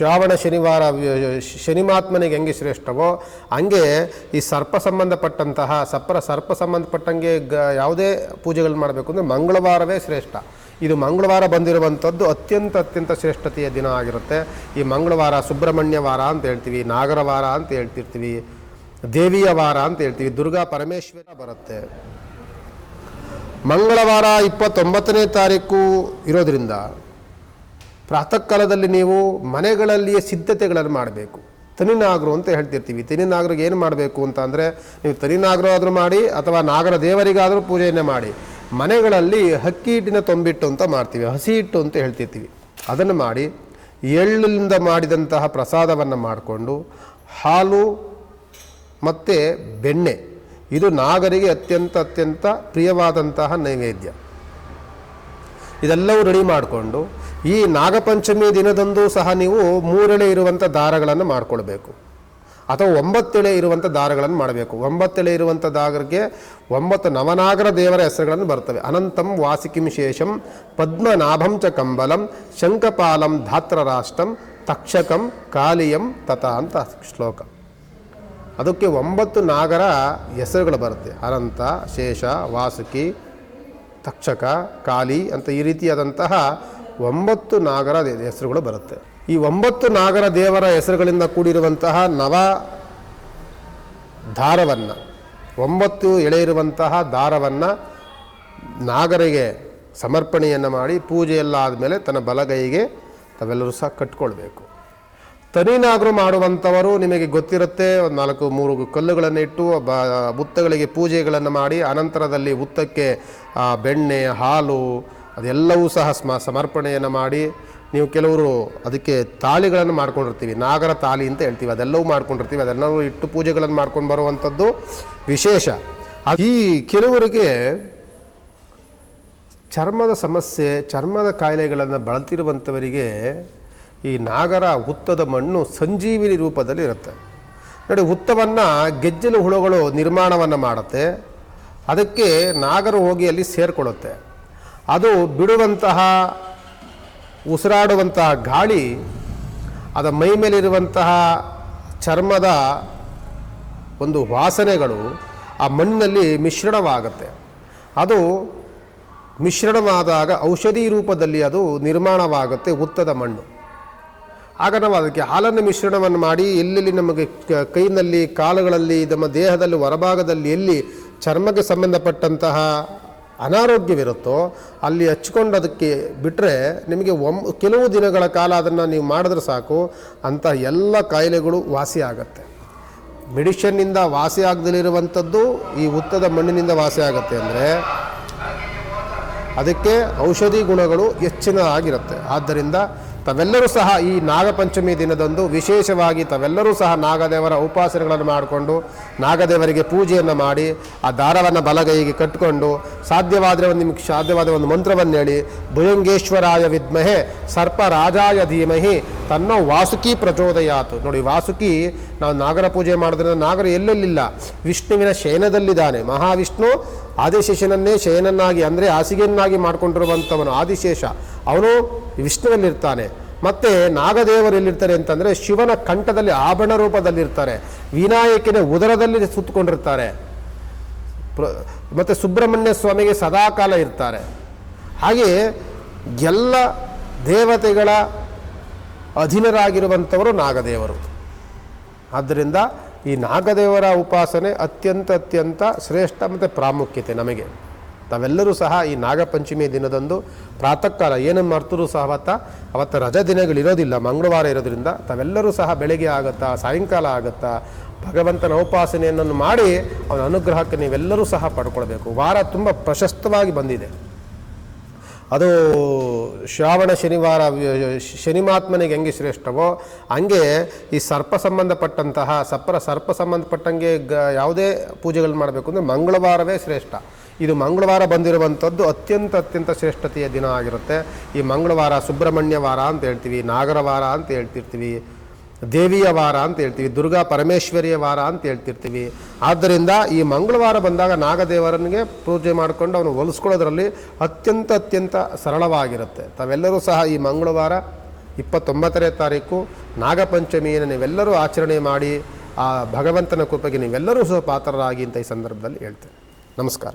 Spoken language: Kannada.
ಶ್ರಾವಣ ಶನಿವಾರ ಶನಿಮಾತ್ಮನಿಗೆ ಹೆಂಗೆ ಶ್ರೇಷ್ಠವೋ ಹಂಗೆ ಈ ಸರ್ಪ ಸಂಬಂಧಪಟ್ಟಂತಹ ಸಪ್ರ ಸರ್ಪ ಸಂಬಂಧಪಟ್ಟಂಗೆ ಗ ಯಾವುದೇ ಪೂಜೆಗಳು ಮಾಡಬೇಕು ಅಂದರೆ ಮಂಗಳವಾರವೇ ಶ್ರೇಷ್ಠ. ಇದು ಮಂಗಳವಾರ ಬಂದಿರುವಂಥದ್ದು ಅತ್ಯಂತ ಅತ್ಯಂತ ಶ್ರೇಷ್ಠತೆಯ ದಿನ ಆಗಿರುತ್ತೆ. ಈ ಮಂಗಳವಾರ ಸುಬ್ರಹ್ಮಣ್ಯ ವಾರ ಅಂತ ಹೇಳ್ತೀವಿ ನಾಗರವಾರ ಅಂತ ಹೇಳ್ತಿರ್ತೀವಿ, ದೇವಿಯ ವಾರ ಅಂತ ಹೇಳ್ತೀವಿ, ದುರ್ಗಾ ಪರಮೇಶ್ವರ ಬರುತ್ತೆ. ಮಂಗಳವಾರ ಇಪ್ಪತ್ತೊಂಬತ್ತನೇ ತಾರೀಕು ಇರೋದ್ರಿಂದ ಪ್ರಾತಃ ಕಾಲದಲ್ಲಿ ನೀವು ಮನೆಗಳಲ್ಲಿಯೇ ಸಿದ್ಧತೆಗಳನ್ನು ಮಾಡಬೇಕು. ತನಿನಾಗರು ಅಂತ ಹೇಳ್ತಿರ್ತೀವಿ. ತನಿನಾಗರಿಗೆ ಏನು ಮಾಡಬೇಕು ಅಂತ ಅಂದರೆ ನೀವು ತನಿನಾಗರು ಆದರೂ ಮಾಡಿ ಅಥವಾ ನಾಗರ ದೇವರಿಗಾದರೂ ಪೂಜೆಯನ್ನು ಮಾಡಿ. ಮನೆಗಳಲ್ಲಿ ಹಕ್ಕಿ ಹಿಟ್ಟಿನ ತೊಂಬಿಟ್ಟು ಅಂತ ಮಾಡ್ತೀವಿ. ಹಸಿ ಹಿಟ್ಟು ಅಂತ ಹೇಳ್ತಿರ್ತೀವಿ. ಅದನ್ನು ಮಾಡಿ ಎಳ್ಳಿಂದ ಮಾಡಿದಂತಹ ಪ್ರಸಾದವನ್ನು ಮಾಡಿಕೊಂಡು ಹಾಲು ಮತ್ತು ಬೆಣ್ಣೆ. ಇದು ನಾಗರಿಗೆ ಅತ್ಯಂತ ಅತ್ಯಂತ ಪ್ರಿಯವಾದಂತಹ ನೈವೇದ್ಯ. ಇದೆಲ್ಲವೂ ರೆಡಿ ಮಾಡಿಕೊಂಡು ಈ ನಾಗಪಂಚಮಿ ದಿನದಂದು ಸಹ ನೀವು ಮೂರೆಳೆ ಇರುವಂಥ ದಾರಗಳನ್ನು ಮಾಡಿಕೊಳ್ಬೇಕು. ಅಥವಾ ಒಂಬತ್ತೆಳೆ ಇರುವಂಥ ದಾರಗಳನ್ನು ಮಾಡಬೇಕು. ಒಂಬತ್ತೆಳೆ ಇರುವಂಥ ದಾಗರಿಗೆ ಒಂಬತ್ತು ನವನಾಗರ ದೇವರ ಹೆಸರುಗಳನ್ನು ಬರ್ತವೆ. ಅನಂತಂ ವಾಸಿಕಿಂ ಶೇಷಂ, ಪದ್ಮನಾಭಂ ಚ ಕಂಬಲಂ, ಶಂಖಪಾಲಂ ಧಾತ್ರರಾಷ್ಟ್ರಂ, ತಕ್ಷಕಂ ಕಾಲಿಯಂ ತಥಾ ಅಂತ ಶ್ಲೋಕ. ಅದಕ್ಕೆ ಒಂಬತ್ತು ನಾಗರ ಹೆಸರುಗಳು ಬರುತ್ತೆ. ಅನಂತ, ಶೇಷ, ವಾಸುಕಿ ತಕ್ಷಕ, ಕಾಲಿ ಅಂತ ಈ ರೀತಿಯಾದಂತಹ ಒಂಬತ್ತು ನಾಗರ ಹೆಸರುಗಳು ಬರುತ್ತೆ. ಈ ಒಂಬತ್ತು ನಾಗರ ದೇವರ ಹೆಸರುಗಳಿಂದ ಕೂಡಿರುವಂತಹ ನವ ದಾರವನ್ನು ಒಂಬತ್ತು ಎಳೆ ಇರುವಂತಹ ದಾರವನ್ನು ನಾಗರಿಗೆ ಸಮರ್ಪಣೆಯನ್ನು ಮಾಡಿ ಪೂಜೆಯೆಲ್ಲ ಆದಮೇಲೆ ತನ್ನ ಬಲಗೈಗೆ ತಾವೆಲ್ಲರೂ ಸಹ ಕಟ್ಕೊಳ್ಬೇಕು. ತನಿನಾಗರು ಮಾಡುವಂಥವರು ನಿಮಗೆ ಗೊತ್ತಿರುತ್ತೆ, ಒಂದು ನಾಲ್ಕು, ಮೂರು ಕಲ್ಲುಗಳನ್ನು ಇಟ್ಟು ಬ ಬುತ್ತಗಳಿಗೆ ಪೂಜೆಗಳನ್ನು ಮಾಡಿ, ಅನಂತರದಲ್ಲಿ ಬುತ್ತಕ್ಕೆ ಬೆಣ್ಣೆ, ಹಾಲು, ಅದೆಲ್ಲವೂ ಸಹ ಸ್ಮ, ಸಮರ್ಪಣೆಯನ್ನು ಮಾಡಿ, ನೀವು ಕೆಲವರು ಅದಕ್ಕೆ ತಾಳಿಗಳನ್ನು ಮಾಡ್ಕೊಂಡಿರ್ತೀವಿ, ನಾಗರ ತಾಳಿ ಅಂತ ಹೇಳ್ತೀವಿ, ಅದೆಲ್ಲವೂ ಮಾಡ್ಕೊಂಡಿರ್ತೀವಿ, ಅದೆಲ್ಲವೂ ಇಟ್ಟು ಪೂಜೆಗಳನ್ನು ಮಾಡ್ಕೊಂಡು ಬರುವಂಥದ್ದು ವಿಶೇಷ. ಈ ಕೆಲವರಿಗೆ ಚರ್ಮದ ಸಮಸ್ಯೆ, ಚರ್ಮದ ಕಾಯಿಲೆಗಳನ್ನು ಬಳಲ್ತಿರುವಂಥವರಿಗೆ ಈ ನಾಗರ ಹುತ್ತದ ಮಣ್ಣು ಸಂಜೀವಿನಿ ರೂಪದಲ್ಲಿ ಇರುತ್ತೆ. ನೋಡಿ, ಹುತ್ತವನ್ನು ಗೆಜ್ಜಲು ಹುಳುಗಳು ನಿರ್ಮಾಣವನ್ನು ಮಾಡುತ್ತೆ. ಅದಕ್ಕೆ ನಾಗರು ಹೋಗಿ ಅಲ್ಲಿ ಸೇರಿಕೊಳ್ಳುತ್ತೆ. ಅದು ಬಿಡುವಂತಹ, ಉಸಿರಾಡುವಂತಹ ಗಾಳಿ, ಅದ ಮೈ ಮೇಲಿರುವಂತಹ ಚರ್ಮದ ಒಂದು ವಾಸನೆಗಳು ಆ ಮಣ್ಣಿನಲ್ಲಿ ಮಿಶ್ರಣವಾಗುತ್ತೆ. ಅದು ಮಿಶ್ರಣವಾದಾಗ ಔಷಧಿ ರೂಪದಲ್ಲಿ ಅದು ನಿರ್ಮಾಣವಾಗುತ್ತೆ ಹುತ್ತದ ಮಣ್ಣು. ಆಗ ನಾವು ಅದಕ್ಕೆ ಹಾಲನ್ನು ಮಿಶ್ರಣವನ್ನು ಮಾಡಿ ಎಲ್ಲೆಲ್ಲಿ ನಮಗೆ ಕೈನಲ್ಲಿ ಕಾಲುಗಳಲ್ಲಿ, ನಮ್ಮ ದೇಹದಲ್ಲಿ, ಹೊರಭಾಗದಲ್ಲಿ ಎಲ್ಲಿ ಚರ್ಮಕ್ಕೆ ಸಂಬಂಧಪಟ್ಟಂತಹ ಅನಾರೋಗ್ಯವಿರುತ್ತೋ ಅಲ್ಲಿ ಹಚ್ಕೊಂಡು ಅದಕ್ಕೆ ಬಿಟ್ಟರೆ ನಿಮಗೆ ಒಮ್ ಕೆಲವು ದಿನಗಳ ಕಾಲ ಅದನ್ನು ನೀವು ಮಾಡಿದ್ರೆ ಸಾಕು. ಅಂತ ಎಲ್ಲ ಕಾಯಿಲೆಗಳು ವಾಸಿ ಆಗತ್ತೆ. ಮೆಡಿಷನ್ನಿಂದ ವಾಸಿ ಆಗದಲ್ಲಿರುವಂಥದ್ದು ಈ ಉತ್ತದ ಮಣ್ಣಿನಿಂದ ವಾಸಿ ಆಗುತ್ತೆ ಅಂದರೆ ಅದಕ್ಕೆ ಔಷಧಿ ಗುಣಗಳು ಹೆಚ್ಚಿನ ಆಗಿರುತ್ತೆ. ಆದ್ದರಿಂದ ತಾವೆಲ್ಲರೂ ಸಹ ಈ ನಾಗಪಂಚಮಿ ದಿನದಂದು ವಿಶೇಷವಾಗಿ ತಾವೆಲ್ಲರೂ ಸಹ ನಾಗದೇವರ ಉಪಾಸನೆಗಳನ್ನು ಮಾಡಿಕೊಂಡು ನಾಗದೇವರಿಗೆ ಪೂಜೆಯನ್ನು ಮಾಡಿ ಆ ದಾರವನ್ನು ಬಲಗೈಗೆ ಕಟ್ಟಿಕೊಂಡು ಸಾಧ್ಯವಾದರೆ ಒಂದು ನಿಮಗೆ ಸಾಧ್ಯವಾದ ಒಂದು ಮಂತ್ರವನ್ನು ಹೇಳಿ. ಭುಜಂಗೇಶ್ವರಾಯ ವಿದ್ಮಹೆ, ಸರ್ಪರಾಜಾಯ ಧೀಮಹಿ, ತನ್ನ ವಾಸುಕಿ ಪ್ರಚೋದಯಾತು. ನೋಡಿ, ವಾಸುಕಿ ನಾವು ನಾಗರ ಪೂಜೆ ಮಾಡೋದ್ರಿಂದ ನಾಗರ ಎಲ್ಲೆಲ್ಲಿಲ್ಲ? ವಿಷ್ಣುವಿನ ಶಯನದಲ್ಲಿದ್ದಾನೆ. ಮಹಾವಿಷ್ಣು ಆದಿಶೇಷನನ್ನೇ ಶಯನನ್ನಾಗಿ, ಅಂದರೆ ಹಾಸಿಗೆಯನ್ನಾಗಿ ಮಾಡಿಕೊಂಡಿರುವಂಥವನು ಆದಿಶೇಷ. ಅವನು ವಿಷ್ಣುವಲ್ಲಿರ್ತಾನೆ. ಮತ್ತು ನಾಗದೇವರು ಎಲ್ಲಿರ್ತಾರೆ ಅಂತಂದರೆ ಶಿವನ ಕಂಠದಲ್ಲಿ ಆಭರಣ ರೂಪದಲ್ಲಿರ್ತಾರೆ. ವಿನಾಯಕಿನ ಉದರದಲ್ಲಿ ಸುತ್ತಕೊಂಡಿರ್ತಾರೆ. ಮತ್ತು ಸುಬ್ರಹ್ಮಣ್ಯ ಸ್ವಾಮಿಗೆ ಸದಾಕಾಲ ಇರ್ತಾರೆ. ಹಾಗೆಯೇ ಎಲ್ಲ ದೇವತೆಗಳ ಅಧೀನರಾಗಿರುವಂಥವರು ನಾಗದೇವರು. ಆದ್ದರಿಂದ ಈ ನಾಗದೇವರ ಉಪಾಸನೆ ಅತ್ಯಂತ ಅತ್ಯಂತ ಶ್ರೇಷ್ಠ ಮತ್ತು ಪ್ರಾಮುಖ್ಯತೆ ನಮಗೆ. ತಾವೆಲ್ಲರೂ ಸಹ ಈ ನಾಗಪಂಚಮಿ ದಿನದಂದು ಪ್ರಾತಃ ಕಾಲ ಏನು ಮಾಡ್ತರೂ ಸಹ ಅವತ್ತ? ಅವತ್ತ ರಜಾ ದಿನಗಳಿರೋದಿಲ್ಲ, ಮಂಗಳವಾರ ಇರೋದ್ರಿಂದ ತಾವೆಲ್ಲರೂ ಸಹ ಬೆಳಗ್ಗೆ ಆಗುತ್ತಾ, ಸಾಯಂಕಾಲ ಆಗುತ್ತಾ ಭಗವಂತನ ಉಪಾಸನೆಯನ್ನು ಮಾಡಿ ಅವನ ಅನುಗ್ರಹಕ್ಕೆ ನೀವೆಲ್ಲರೂ ಸಹ ಪಡ್ಕೊಳ್ಬೇಕು. ವಾರ ತುಂಬ ಪ್ರಶಸ್ತವಾಗಿ ಬಂದಿದೆ. ಅದು ಶ್ರಾವಣ, ಶನಿವಾರ, ಶನಿಮಾತ್ಮನಿಗೆ ಹೆಂಗೆ ಶ್ರೇಷ್ಠವೋ ಹಂಗೆ ಈ ಸರ್ಪ ಸಂಬಂಧಪಟ್ಟಂತಹ ಸಪ್ಪರ ಸರ್ಪ ಸಂಬಂಧಪಟ್ಟಂಗೆ ಗ ಯಾವುದೇ ಪೂಜೆಗಳು ಮಾಡಬೇಕು ಅಂದರೆ ಮಂಗಳವಾರವೇ ಶ್ರೇಷ್ಠ. ಇದು ಮಂಗಳವಾರ ಬಂದಿರುವಂಥದ್ದು ಅತ್ಯಂತ ಅತ್ಯಂತ ಶ್ರೇಷ್ಠತೆಯ ದಿನ ಆಗಿರುತ್ತೆ. ಈ ಮಂಗಳವಾರ ಸುಬ್ರಹ್ಮಣ್ಯ ವಾರ ಅಂತ ಹೇಳ್ತೀವಿ, ನಾಗರವಾರ ಅಂತ ಹೇಳ್ತಿರ್ತೀವಿ. ದೇವಿಯ ವಾರ ಅಂತ ಹೇಳ್ತೀವಿ, ದುರ್ಗಾ ಪರಮೇಶ್ವರಿಯ ವಾರ ಅಂತ ಹೇಳ್ತಿರ್ತೀವಿ. ಆದ್ದರಿಂದ ಈ ಮಂಗಳವಾರ ಬಂದಾಗ ನಾಗದೇವರನಿಗೆ ಪೂಜೆ ಮಾಡಿಕೊಂಡು ಅವನು ಹೊಲಿಸ್ಕೊಳ್ಳೋದ್ರಲ್ಲಿ ಅತ್ಯಂತ ಅತ್ಯಂತ ಸರಳವಾಗಿರುತ್ತೆ. ತಾವೆಲ್ಲರೂ ಸಹ ಈ ಮಂಗಳವಾರ ಇಪ್ಪತ್ತೊಂಬತ್ತನೇ ತಾರೀಕು ನಾಗಪಂಚಮಿಯನ್ನು ನೀವೆಲ್ಲರೂ ಆಚರಣೆ ಮಾಡಿ, ಆ ಭಗವಂತನ ಕೃಪೆಗೆ ನೀವೆಲ್ಲರೂ ಸಹ ಪಾತ್ರರಾಗಿ ಅಂತ ಈ ಸಂದರ್ಭದಲ್ಲಿ ಹೇಳ್ತೇನೆ. ನಮಸ್ಕಾರ.